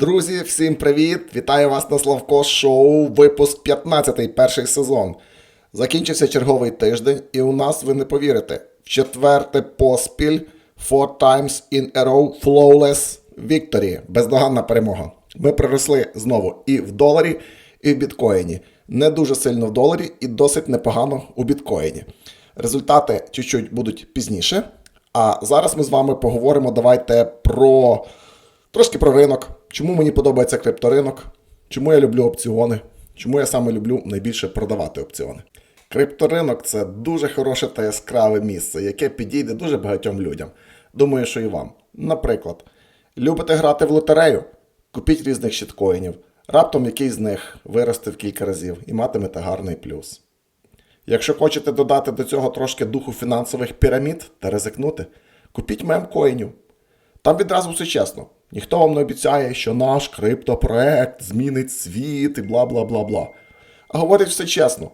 Друзі, всім привіт! Вітаю вас на Славко Шоу, випуск 15-й перший сезон. Закінчився черговий тиждень, і у нас, ви не повірите, в четверте поспіль Four times in a row flawless victory. Бездоганна перемога. Ми приросли знову і в доларі, і в біткоїні. Не дуже сильно в доларі і досить непогано у біткоїні. Результати чуть-чуть будуть пізніше. А зараз ми з вами поговоримо. Давайте про Трошки про ринок. Чому мені подобається крипторинок? Чому я люблю опціони? Чому я саме люблю найбільше продавати опціони? Крипторинок це дуже хороше та яскраве місце, яке підійде дуже багатьом людям. Думаю, що і вам. Наприклад, любите грати в лотерею? Купіть різних щиткоїнів. Раптом якийсь з них виросте в кілька разів і матимете гарний плюс. Якщо хочете додати до цього трошки духу фінансових пірамід та ризикнути, купіть мемкоїнів. Там відразу все чесно. Ніхто вам не обіцяє, що наш криптопроект змінить світ і бла бла бла бла. А говорять все чесно.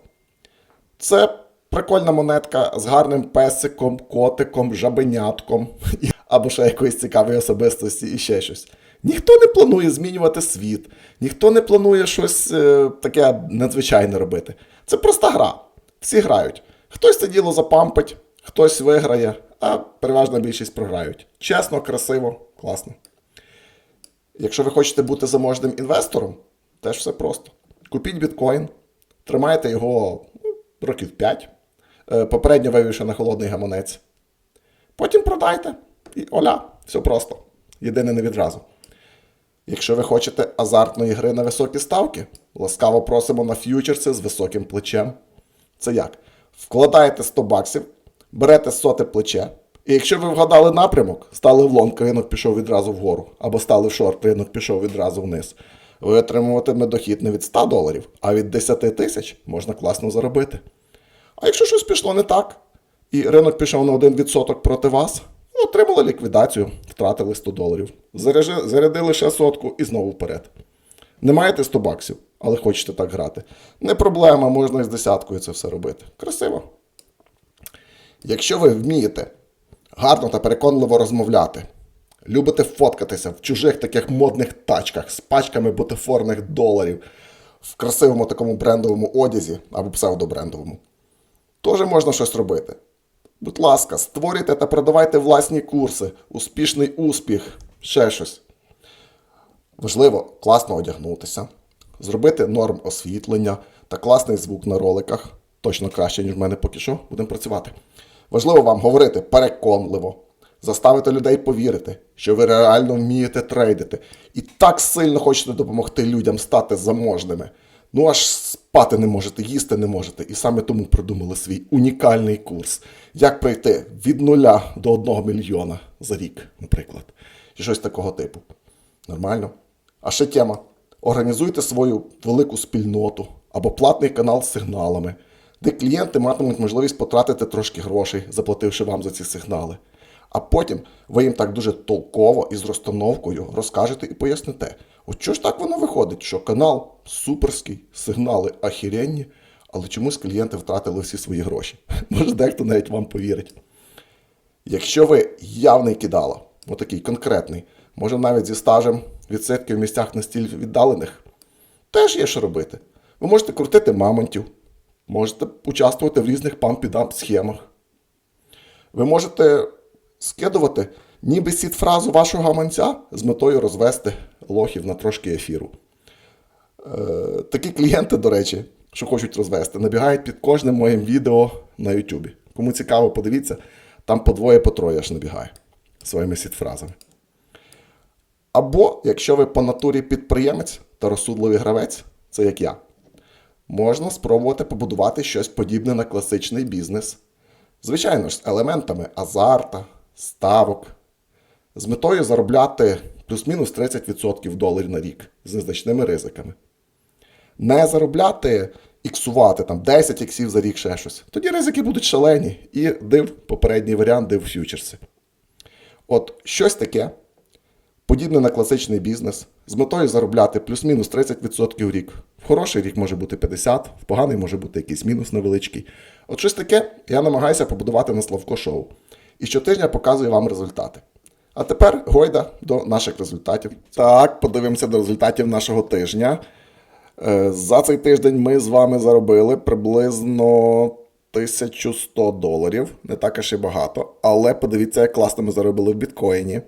Це прикольна монетка з гарним песиком, котиком, жабенятком або ще якоїсь цікавої особистості і ще щось. Ніхто не планує змінювати світ, ніхто не планує щось е, таке надзвичайне робити. Це проста гра. Всі грають. Хтось це діло запампить, хтось виграє, а переважна більшість програють. Чесно, красиво, класно. Якщо ви хочете бути заможним інвестором, теж все просто. Купіть біткоін, тримайте його ну, років 5, е, попередньо вивівши на холодний гаманець. Потім продайте. І оля, все просто. Єдине не відразу. Якщо ви хочете азартної гри на високі ставки, ласкаво просимо на ф'ючерси з високим плечем. Це як? Вкладаєте 100 баксів, берете соте плече. І якщо ви вгадали напрямок, стали в лонг, ринок пішов відразу вгору, або стали в шорт, ринок пішов відразу вниз. Ви отримуватиме дохід не від 100 доларів, а від 10 тисяч можна класно заробити. А якщо щось пішло не так, і ринок пішов на 1% проти вас, отримали ліквідацію, втратили 100 доларів. Зарядили ще сотку і знову вперед. Не маєте 100 баксів, але хочете так грати. Не проблема, можна і з десяткою це все робити. Красиво. Якщо ви вмієте гарно та переконливо розмовляти, любите фоткатися в чужих таких модних тачках з пачками бутафорних доларів в красивому такому брендовому одязі або псевдобрендовому, теж можна щось робити. Будь ласка, створюйте та продавайте власні курси, успішний успіх, ще щось. Важливо класно одягнутися, зробити норм освітлення та класний звук на роликах. Точно краще, ніж в мене поки що. Будемо працювати. Важливо вам говорити переконливо, заставити людей повірити, що ви реально вмієте трейдити і так сильно хочете допомогти людям стати заможними. Ну аж спати не можете, їсти не можете. І саме тому придумали свій унікальний курс. Як прийти від нуля до одного мільйона за рік, наприклад. Чи щось такого типу. Нормально? А ще тема. Організуйте свою велику спільноту або платний канал з сигналами, де клієнти матимуть можливість потратити трошки грошей, заплативши вам за ці сигнали. А потім ви їм так дуже толково і з розстановкою розкажете і поясните, от що ж так воно виходить, що канал суперський, сигнали ахіренні, але чомусь клієнти втратили всі свої гроші. Може, дехто навіть вам повірить. Якщо ви явний кидала, отакий конкретний, може навіть зі стажем відсидки в місцях настільки віддалених, теж є що робити. Ви можете крутити мамонтів, можете участвувати в різних памп-і-дамп схемах. Ви можете скидувати ніби сід-фразу вашого гаманця з метою розвести лохів на трошки ефіру. Е, такі клієнти, до речі, що хочуть розвести, набігають під кожним моїм відео на YouTube. Кому цікаво, подивіться, там по двоє, по троє аж набігає своїми сід-фразами. Або, якщо ви по натурі підприємець та розсудливий гравець, це як я, можна спробувати побудувати щось подібне на класичний бізнес. Звичайно ж, з елементами азарта, ставок, з метою заробляти плюс-мінус 30% доларів на рік з незначними ризиками. Не заробляти, іксувати там 10 іксів за рік ще щось. Тоді ризики будуть шалені. І див попередній варіант, див фьючерси. От щось таке, подібне на класичний бізнес, з метою заробляти плюс-мінус 30% в рік. Хороший рік може бути 50, в поганий може бути якийсь мінус невеличкий. От щось таке я намагаюся побудувати на Славко Шоу. І щотижня показую вам результати. А тепер гойда до наших результатів. Так, подивимося до результатів нашого тижня. Е, За цей тиждень ми з вами заробили приблизно 1100 доларів. Не так аж і багато. Але подивіться, як класно ми заробили в біткоїні.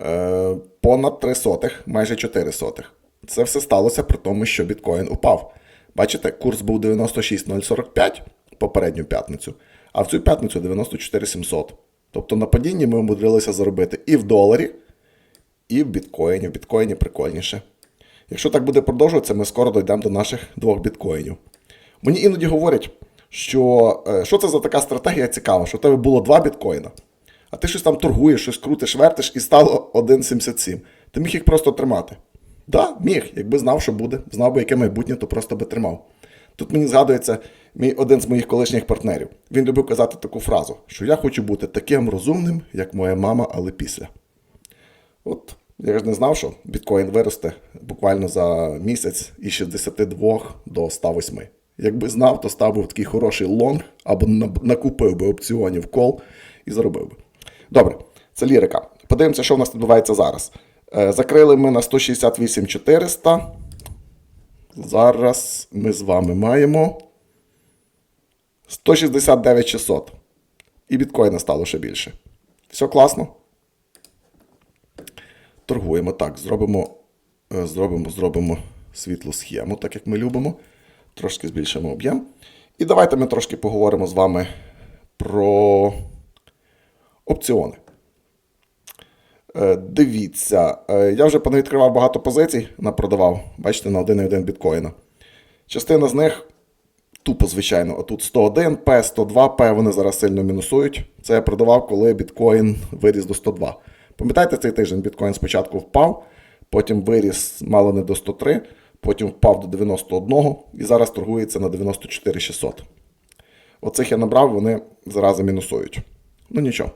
Е, Понад 3 сотих, майже 4 сотих. Це все сталося при тому, що біткоін упав. Бачите, курс був 96,045 попередню п'ятницю, а в цю п'ятницю 94,700. Тобто на падінні ми умудрилися заробити і в доларі, і в біткоїні. В біткоїні прикольніше. Якщо так буде продовжуватися, ми скоро дійдемо до наших двох біткоїнів. Мені іноді говорять, що е, що це за така стратегія цікава, що в тебе було два біткоїна, а ти щось там торгуєш, щось крутиш, вертиш і стало 1,77. Ти міг їх просто тримати. Да, міг, якби знав, що буде, знав би, яке майбутнє, то просто би тримав. Тут мені згадується мій один з моїх колишніх партнерів. Він любив казати таку фразу, що я хочу бути таким розумним, як моя мама, але після. От я ж не знав, що біткоін виросте буквально за місяць із 62 до 108. Якби знав, то став би в такий хороший лонг або накупив би опціонів кол і заробив би. Добре, це лірика. Подивимося, що в нас відбувається зараз. Е, Закрили ми на 168 400. Зараз ми з вами маємо 169 600. І біткоїна стало ще більше. Все класно. Торгуємо так, зробимо, е, зробимо, зробимо світлу схему, так як ми любимо. Трошки збільшимо об'єм. І давайте ми трошки поговоримо з вами про опціони. Е, Дивіться, е, я вже понавідкривав багато позицій, напродавав, бачите, на 1,1 біткоїна. Частина з них тупо, звичайно, отут 101 П, 102 П, вони зараз сильно мінусують. Це я продавав, коли біткоін виріс до 102. Пам'ятаєте, цей тиждень біткоін спочатку впав, потім виріс мало не до 103, потім впав до 91 і зараз торгується на 94 600. Оцих я набрав, вони зарази мінусують. Ну нічого.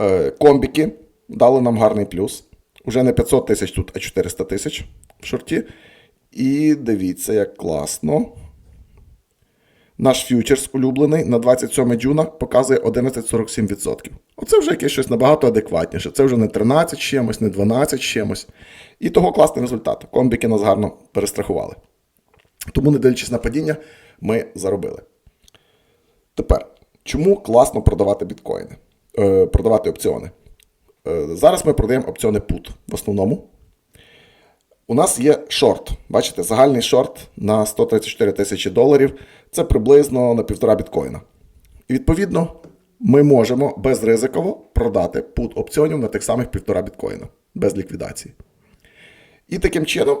Е, комбіки дали нам гарний плюс. Уже не 500 тисяч тут, а 400 тисяч в шорті. І дивіться, як класно. Наш фьючерс улюблений на 27 джуна показує 11,47%. Оце вже якесь щось набагато адекватніше. Це вже не 13 чимось, не 12 з чимось. І того класний результат. Комбіки нас гарно перестрахували. Тому, не дивлячись на падіння, ми заробили. Тепер, чому класно продавати біткоїни? Е, продавати опціони? Е, зараз ми продаємо опціони PUT в основному. У нас є шорт. Бачите, загальний шорт на 134 тисячі доларів. Це приблизно на півтора біткоїна. І відповідно, ми можемо безризиково продати пут опціонів на тих самих півтора біткоїна без ліквідації. І таким чином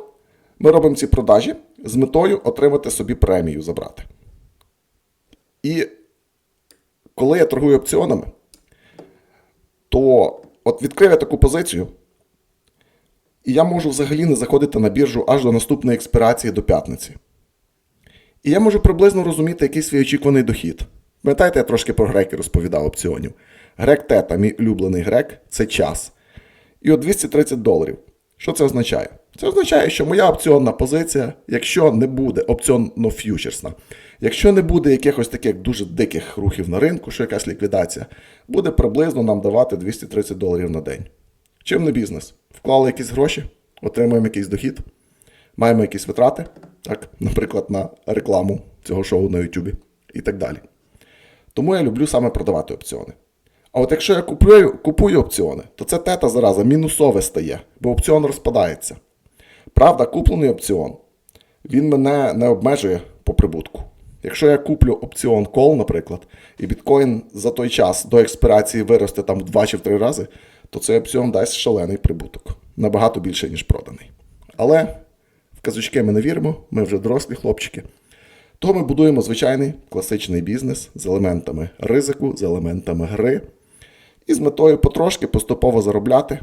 ми робимо ці продажі з метою отримати собі премію забрати. І коли я торгую опціонами, то от відкрив я таку позицію, і я можу взагалі не заходити на біржу аж до наступної експірації до п'ятниці. І я можу приблизно розуміти який свій очікуваний дохід. Пам'ятаєте, я трошки про греки розповідав опціонів. Грек тета, мій улюблений грек, це час. І от 230 доларів. Що це означає? Це означає, що моя опціонна позиція, якщо не буде опціонно ф'ючерсна, якщо не буде якихось таких дуже диких рухів на ринку, що якась ліквідація, буде приблизно нам давати 230 доларів на день. Чим не бізнес? Вклали якісь гроші, отримуємо якийсь дохід, маємо якісь витрати, так, наприклад, на рекламу цього шоу на YouTube і так далі. Тому я люблю саме продавати опціони. А от якщо я купую, купую опціони, то це тета зараза мінусове стає, бо опціон розпадається. Правда, куплений опціон, він мене не обмежує по прибутку. Якщо я куплю опціон кол, наприклад, і біткоін за той час до експірації виросте там в 2 чи в 3 рази, то цей опціон дасть шалений прибуток. Набагато більше, ніж проданий. Але в казочки ми не віримо, ми вже дорослі хлопчики. Того ми будуємо звичайний класичний бізнес з елементами ризику, з елементами гри і з метою потрошки поступово заробляти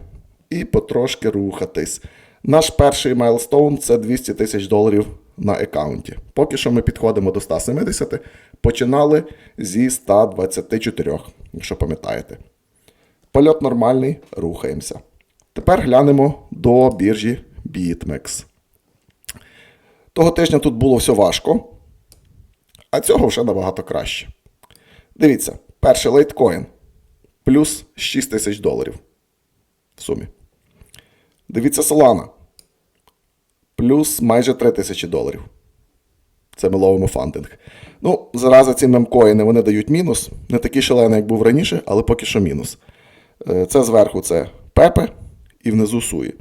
і потрошки рухатись. Наш перший майлстоун це 200 тисяч доларів на аккаунті. Поки що ми підходимо до 170, починали зі 124, якщо пам'ятаєте. Польот нормальний, рухаємося. Тепер глянемо до біржі BitMEX. Того тижня тут було все важко, а цього вже набагато краще. Дивіться, перший лейткоін плюс 6 тисяч доларів. в сумі. Дивіться Solana. Плюс майже 3 тисячі доларів. Це ми ловимо фандинг. Ну, зараза ці мемкоїни вони дають мінус. Не такий шалений, як був раніше, але поки що мінус. Е, Це зверху це пепе і внизу суї.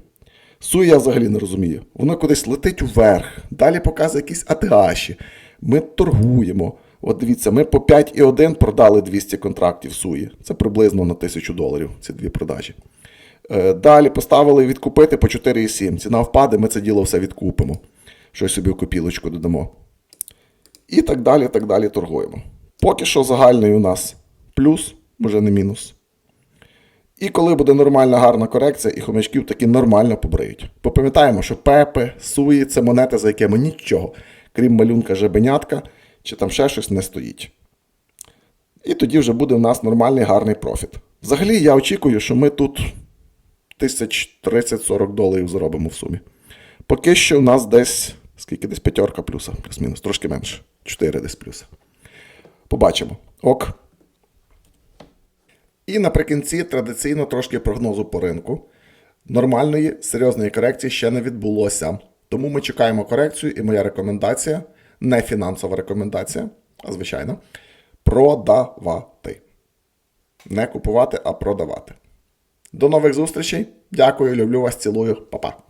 Суї я взагалі не розумію. Воно кудись летить вверх, далі показує якісь атгаші. Ми торгуємо. От дивіться, ми по 5,1 продали 200 контрактів суї. Це приблизно на 1000 доларів ці дві продажі. Е, Далі поставили відкупити по 4,7. Ціна впаде, ми це діло все відкупимо. Щось собі в копілочку додамо. І так далі, так далі торгуємо. Поки що загальний у нас плюс, може не мінус. І коли буде нормальна гарна корекція, і хомячків таки нормально побриють. Попам'ятаємо, що пепи, суї це монети, за якими нічого, крім малюнка жебенятка, чи там ще щось не стоїть. І тоді вже буде у нас нормальний гарний профіт. Взагалі, я очікую, що ми тут 1030-40 доларів заробимо в сумі. Поки що у нас десь, скільки десь п'ятерка плюса, плюс-мінус, трошки менше. 4 десь плюса. Побачимо. Ок. І наприкінці традиційно трошки прогнозу по ринку. Нормальної серйозної корекції ще не відбулося. Тому ми чекаємо корекцію, і моя рекомендація, не фінансова рекомендація, а звичайно, продавати. Не купувати, а продавати. До нових зустрічей. Дякую, люблю вас, цілую, Па-па.